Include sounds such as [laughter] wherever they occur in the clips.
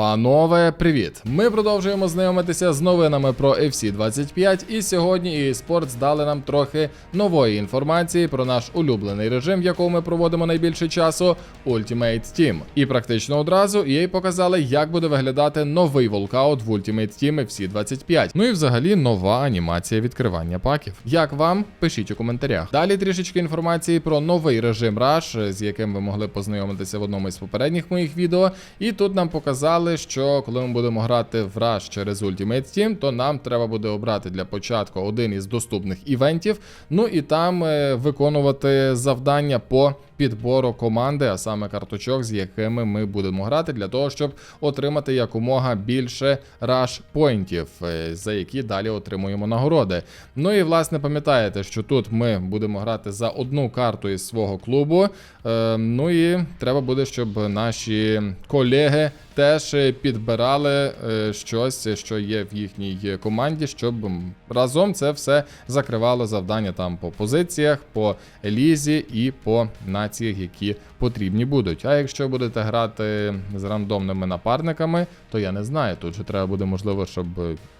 Панове, привіт! Ми продовжуємо знайомитися з новинами про FC 25 і сьогодні eSports дали нам трохи нової інформації про наш улюблений режим, в якому ми проводимо найбільше часу Ultimate Team. І практично одразу EA показали, як буде виглядати новий волкаут в Ultimate Team FC 25. Ну і взагалі нова анімація відкривання паків. Як вам? Пишіть у коментарях. Далі трішечки інформації про новий режим Rush, з яким ви могли познайомитися в одному із попередніх моїх відео. І тут нам показали, що коли ми будемо грати в Rush через Ultimate Team, то нам треба буде обрати для початку один із доступних івентів. Ну і там е, виконувати завдання по підбору команди, а саме карточок, з якими ми будемо грати, для того, щоб отримати якомога більше rush поінтів, е, за які далі отримуємо нагороди. Ну і власне пам'ятаєте, що тут ми будемо грати за одну карту із свого клубу. Е, ну і треба буде, щоб наші колеги. Теж підбирали е, щось, що є в їхній команді, щоб разом це все закривало завдання там по позиціях, по лізі і по націях, які потрібні будуть. А якщо будете грати з рандомними напарниками, то я не знаю. Тут же треба буде можливо, щоб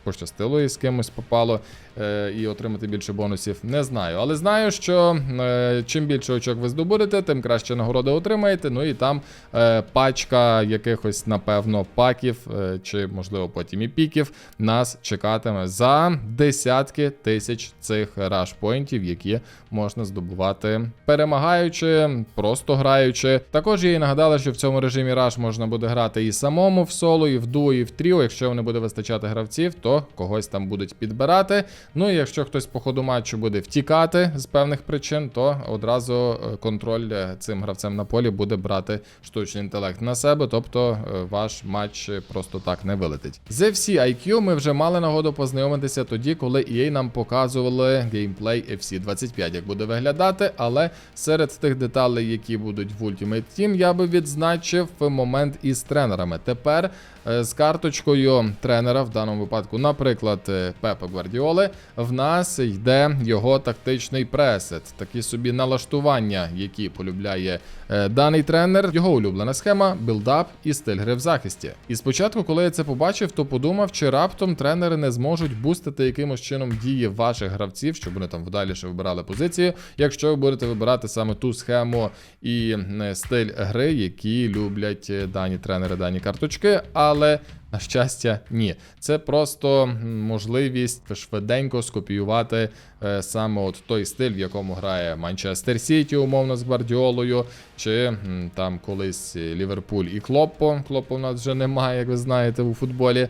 пощастило і з кимось попало е, і отримати більше бонусів. Не знаю, але знаю, що е, чим більше очок ви здобудете, тим краще нагороди отримаєте. Ну і там е, пачка якихось, напевно, паків, чи можливо потім і піків, нас чекатиме за десятки тисяч цих раш-поінтів, які можна здобувати перемагаючи, просто граючи. Також їй нагадали, що в цьому режимі раш можна буде грати і самому в соло, і в дуо, і в тріо. Якщо не буде вистачати гравців, то когось там будуть підбирати. Ну і якщо хтось по ходу матчу буде втікати з певних причин, то одразу е, контроль е, цим гравцем на полі буде брати штучний інтелект на себе, тобто е, ваш матч просто так не вилетить. З FC IQ ми вже мали нагоду познайомитися тоді, коли EA нам показували геймплей FC 25, як буде виглядати, але серед тих деталей, які будуть в Ultimate Team, я би відзначив момент із тренерами. Тепер е, з карточкою тренера, в даному випадку, наприклад, е, Пепа Гвардіоли, в нас йде його тактичний пресет, такі собі налаштування, які полюбляє е, даний тренер, його улюблена схема, білдап і стиль гри в захисті. І спочатку, коли я це побачив, то подумав, чи раптом тренери не зможуть бустити якимось чином дії ваших гравців, щоб вони там вдаліше вибирали позиції, якщо ви будете вибирати саме ту схему і е, стиль гри, які люблять е, дані тренери, дані карточки, але. На щастя, ні. Це просто можливість швиденько скопіювати е, саме от той стиль, в якому грає Манчестер Сіті, умовно з Гвардіолою, чи м, там колись Ліверпуль і Клоппо. Клоппо в нас вже немає, як ви знаєте, у футболі.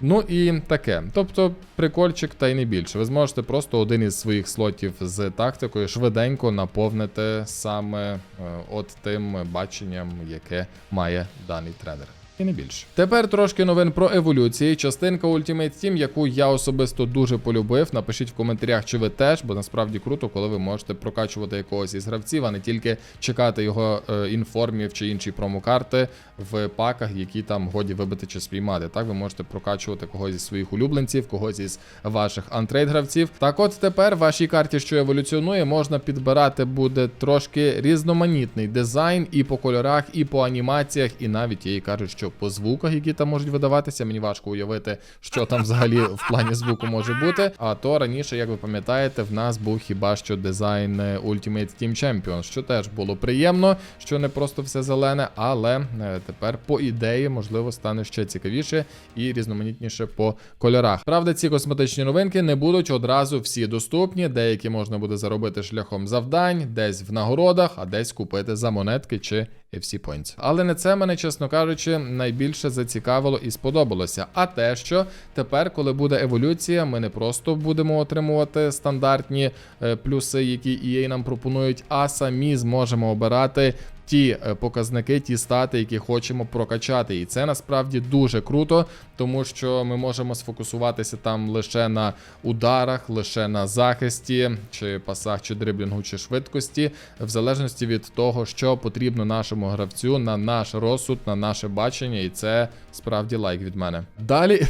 Ну і таке. Тобто прикольчик та й не більше. Ви зможете просто один із своїх слотів з тактикою швиденько наповнити саме е, от тим баченням, яке має даний тренер. І не більше. Тепер трошки новин про еволюції. Частинка Ultimate Team, яку я особисто дуже полюбив. Напишіть в коментарях, чи ви теж, бо насправді круто, коли ви можете прокачувати якогось із гравців, а не тільки чекати його е, інформів чи інші промокарти в паках, які там годі вибити чи спіймати. Так ви можете прокачувати когось із своїх улюбленців, когось із ваших антрейд гравців. Так, от тепер вашій карті, що еволюціонує, можна підбирати буде трошки різноманітний дизайн і по кольорах, і по анімаціях, і навіть їй кажуть, що по звуках, які там можуть видаватися. Мені важко уявити, що там взагалі в плані звуку може бути. А то раніше, як ви пам'ятаєте, в нас був хіба що дизайн е, Ultimate Team Champions, що теж було приємно, що не просто все зелене, але е, тепер, по ідеї, можливо, стане ще цікавіше і різноманітніше по кольорах. Правда, ці косметичні новинки не будуть одразу всі доступні. Деякі можна буде заробити шляхом завдань, десь в нагородах, а десь купити за монетки чи FC Points. Але не це мене, чесно кажучи, найбільше зацікавило і сподобалося. А те, що тепер, коли буде еволюція, ми не просто будемо отримувати стандартні е, плюси, які EA нам пропонують, а самі зможемо обирати. Ті е, показники, ті стати, які хочемо прокачати, і це насправді дуже круто, тому що ми можемо сфокусуватися там лише на ударах, лише на захисті, чи пасах, чи дриблінгу, чи швидкості, в залежності від того, що потрібно нашому гравцю на наш розсуд, на наше бачення, і це справді лайк від мене. Далі.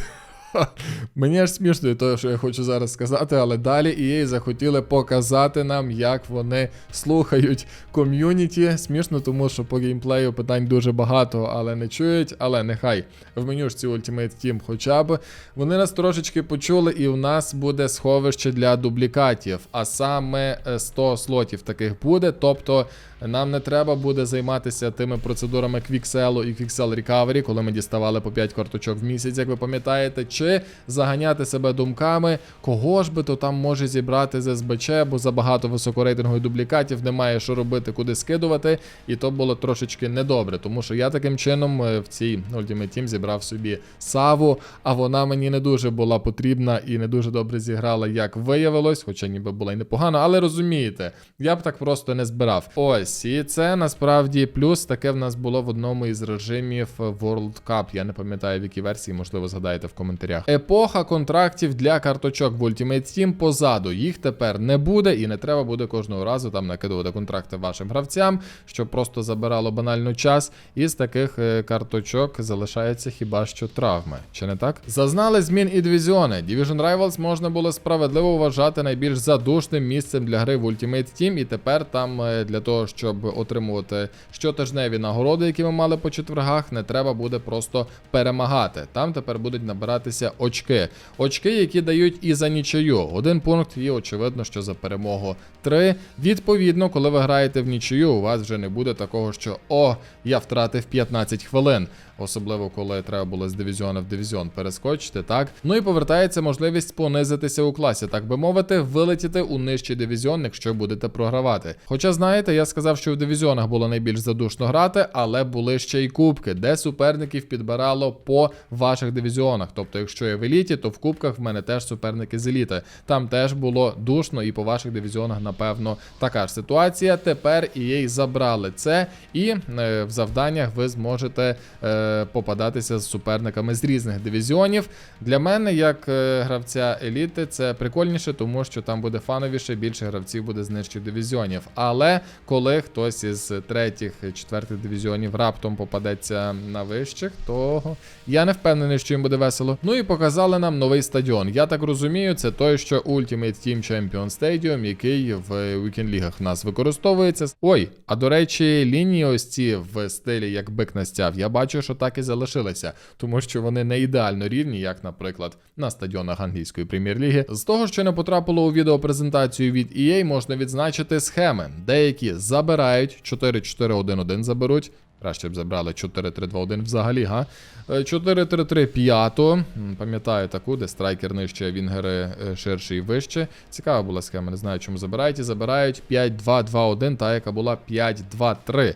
[laughs] Мені аж смішно того, що я хочу зараз сказати, але далі EA захотіли показати нам, як вони слухають ком'юніті. Смішно, тому що по геймплею питань дуже багато, але не чують. Але нехай в менюшці Ultimate Team хоча б. Вони нас трошечки почули, і в нас буде сховище для дублікатів, а саме е, 100 слотів таких буде. Тобто нам не треба буде займатися тими процедурами Quicksell і Quicksell Recovery, коли ми діставали по 5 карточок в місяць, як ви пам'ятаєте, чи заганяти себе думками, кого ж би то там може зібрати з СБЧ, бо забагато високорейтингових дублікатів, немає що робити, куди скидувати. І то було трошечки недобре, тому що я таким чином е, в цій Ultimate Team зібрав собі Саву, а вона мені не дуже була потрібна і не дуже добре зіграла, як виявилось, хоча ніби була й непогана, але розумієте, я б так просто не збирав. Ось, і це насправді плюс таке в нас було в одному із режимів World Cup. Я не пам'ятаю в якій версії, можливо, згадаєте в коментарях. Епоха контрактів для карточок в Ultimate Team позаду. Їх тепер не буде, і не треба буде кожного разу там накидувати контракти вашим гравцям, щоб просто забирало банально час. І з таких е, карточок залишається хіба що травми. Чи не так? Зазнали змін і дивізіони. Division Rivals можна було справедливо вважати найбільш задушним місцем для гри в Ultimate Team, і тепер там е, для того, щоб отримувати щотижневі нагороди, які ми мали по четвергах, не треба буде просто перемагати. Там тепер будуть набиратися очки. Очки, які дають і за нічию. Один пункт, і очевидно, що за перемогу три. Відповідно, коли ви граєте в нічию, у вас вже не буде такого, що о, я втратив 15 хвилин. Особливо коли треба було з дивізіону в дивізіон перескочити, так. Ну і повертається можливість понизитися у класі, так би мовити, вилетіти у нижчий дивізіон, якщо будете програвати. Хоча, знаєте, я сказав, що в дивізіонах було найбільш задушно грати, але були ще й кубки, де суперників підбирало по ваших дивізіонах. Тобто, якщо я в еліті, то в кубках в мене теж суперники з еліти. Там теж було душно, і по ваших дивізіонах, напевно, така ж ситуація. Тепер EA забрали це, і е, в завданнях ви зможете. Е, попадатися з суперниками з різних дивізіонів. Для мене, як е, гравця еліти, це прикольніше, тому що там буде фановіше, більше гравців буде з нижчих дивізіонів. Але коли хтось із третіх, четвертих дивізіонів раптом попадеться на вищих, то я не впевнений, що їм буде весело. Ну і показали нам новий стадіон. Я так розумію, це той, що Ultimate Team Champion Stadium, який в Weekend лігах в нас використовується. Ой, а до речі, лінії ось ці в стилі як бик настяв, я бачу, що так і залишилися, тому що вони не ідеально рівні, як, наприклад, на стадіонах англійської прем'єр-ліги. З того, що не потрапило у відеопрезентацію від EA, можна відзначити схеми. Деякі забирають 4-4-1-1 заберуть. Краще б забрали 4-3-2-1 взагалі, га? Е, 4-3-3-5. Пам'ятаю таку, де страйкер нижче, вінгери е, ширше і вище. Цікава була схема, не знаю, чому забирають. І забирають 5-2-2-1, та яка була 5-2-3.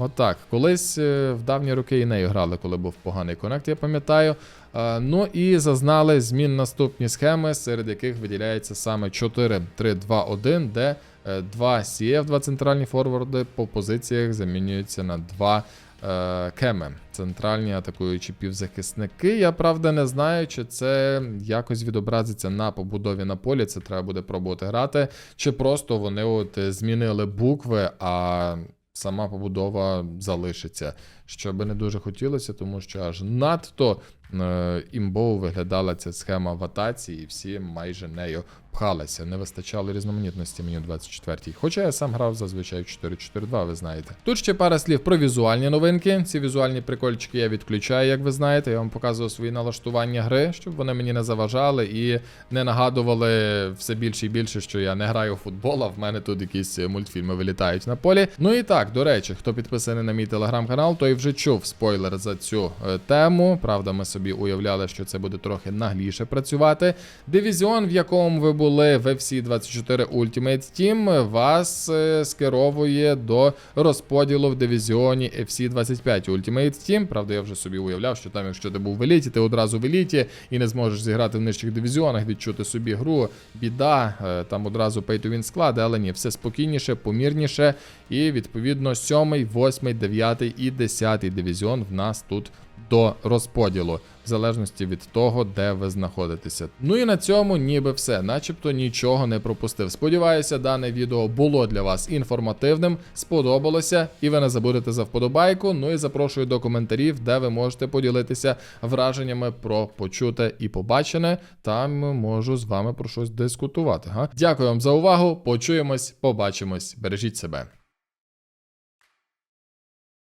Отак. Колись е, в давні роки і нею грали, коли був поганий конект, я пам'ятаю. Е, Ну і зазнали змін наступні схеми, серед яких виділяється саме 4-3-2-1, де е, два CF, два центральні форварди по позиціях замінюються на два е, кеми. Центральні атакуючі півзахисники. Я правда не знаю, чи це якось відобразиться на побудові на полі. Це треба буде пробувати грати. Чи просто вони от е, змінили букви, а сама побудова залишиться. Що би не дуже хотілося, тому що аж надто е, імбово виглядала ця схема в атаці, і всі майже нею пхалися. Не вистачало різноманітності мені 24-й. Хоча я сам грав зазвичай в 4-4-2, ви знаєте. Тут ще пара слів про візуальні новинки. Ці візуальні прикольчики я відключаю, як ви знаєте. Я вам показував свої налаштування гри, щоб вони мені не заважали і не нагадували все більше і більше, що я не граю в футбол, а в мене тут якісь мультфільми вилітають на полі. Ну і так, до речі, хто підписаний на мій телеграм-канал, той вже чув спойлер за цю е, тему. Правда, ми собі уявляли, що це буде трохи нагліше працювати. Дивізіон, в якому ви були в FC 24 Ultimate Team, вас е, скеровує до розподілу в дивізіоні FC 25 Ultimate Team. Правда, я вже собі уявляв, що там, якщо ти був в еліті, ти одразу в еліті і не зможеш зіграти в нижчих дивізіонах, відчути собі гру, біда, е, там одразу pay to win склади, але ні, все спокійніше, помірніше. І відповідно 7, 8, 9 і 10 дивізіон в нас тут до розподілу, в залежності від того, де ви знаходитеся. Ну і на цьому ніби все, начебто нічого не пропустив. Сподіваюся, дане відео було для вас інформативним, сподобалося, і ви не забудете за вподобайку. Ну і запрошую до коментарів, де ви можете поділитися враженнями про почуте і побачене. Там можу з вами про щось дискутувати. Га? Дякую вам за увагу. Почуємось, побачимось. Бережіть себе.